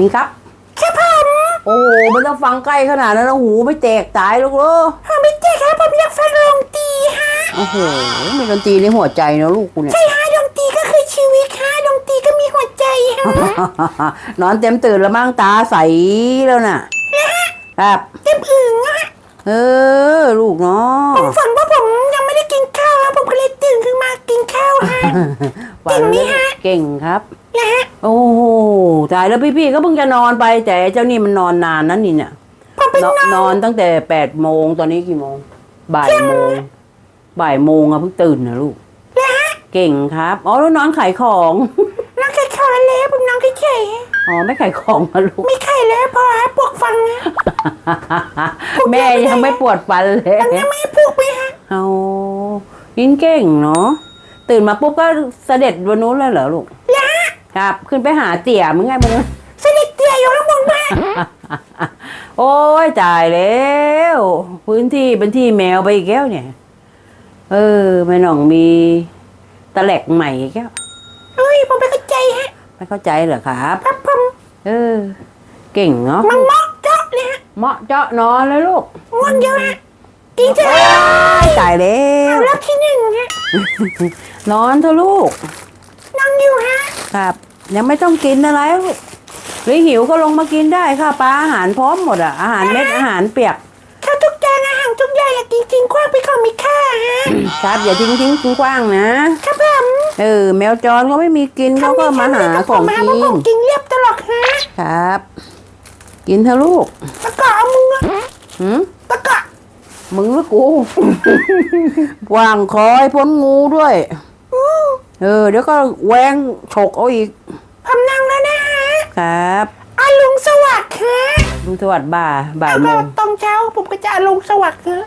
นี่ครับแค่ผมโอ้โหมันต้องฟังใกล้ขนาดนั้นนะหูไม่แตกตายหรอกเหรอผมไม่เจ๊ครับผมอยากฟังดนตรีฮะโอ้โหมีดนตรีในหัวใจนะลูกกูเนี่ยใช่ฮะดนตรีก็คือชีวิตฮะดนตรีก็มีหัวใจฮะนอนเต็มตื่นแล้วมั่งตาใสแล้วน่ะครับเต็มอึ่งฮะเออลูกเนาะผมฝันว่าผมยังไม่ได้กินข้าวฮะผมก็เลยตื่นขึ้นมากินข้าวฮะฝันเก่งไหมฮะ เก่งครับนะฮะโอ้โหตายแล้วพี่ๆก็เพิ่งจะนอนไป แต่เจ้านี่มันนอนนานนั่นนี่เนี่ยผมไปนนอนอนนอนตั้งแต่แปดโมงตอนนี้กี่โมง บ่ายโมง บ่ายโมงอะเพิ่งตื่นนะลูกนะฮะเก่งครับอ๋อแล้วนอนขายของน้องแค่ขอแล้วผมน้องเฉยๆฮะอ๋อไม่ขายของนะลูก ไม่ไข่แล้วพอฮะปวกฟังฮะแม่ยังไม่ปวดฟันเลยมันยังไม่ปวกไปฮะเอายินเก่งเนาะ ตื่นมาปุ๊บก็เสด็จบนนู้นเลยเหรอลูกนะฮะครับ ขึ้นไปหาเตี่ยมึงไงมึงสนิทเตียอยู่ข้างบนบ้านโอ้ยจ่ายแล้วพื้นที่เป็นที่แมวไปอีกแล้วเนี่ย เออแม่หน่องมีตะแหลกใหม่อีกแล้วเฮ้ยผมไม่เข้าใจฮะไม่เข้าใจเหรอครับครับผมเออ เก่งเนาะมันเหมาะเจาะเลยฮะเหมาะเจาะนอนเลยลูกง่วงเยอะฮะกินเถอะจ่ายแล้เอาวรอบที่หนึ่งฮะ นอนเถอะลูก นั่งอยู่ฮะ ครับ ยังไม่ต้องกินอะไรลูกหรือหิวก็ลงมากินได้ค่ะปลาอาหารพร้อมหมดอะอาหารเม็ดอาหารเปียกข้าวทุกจานอาหารทุกอย่างอยากกินจริงกว้างไปนของมีค่าฮะ ครับอย่าทิ้งทิ้งกว้างๆนะ ครับผมเออแมวจรเขาไม่มีกินเขาก็มาหาของมากิเพราะผนมกินเรียบตลอดฮะ ครับ กินเถอะลูกตะกะเอามึงอะหืมตะกะ มึงหรือกู วางคอยพ้นงูด้วยอู้เออ เดี๋ยวก็แหวงฉกเอาอีกผมนั่งแล้วนะฮะครับอาลุงสวัสดิ์ฮะลุงสวัสดิ์บ่าบ่ายแล้วโมก็งตอนเช้าผมก็จะอาลุงสวัสดิ์ฮะ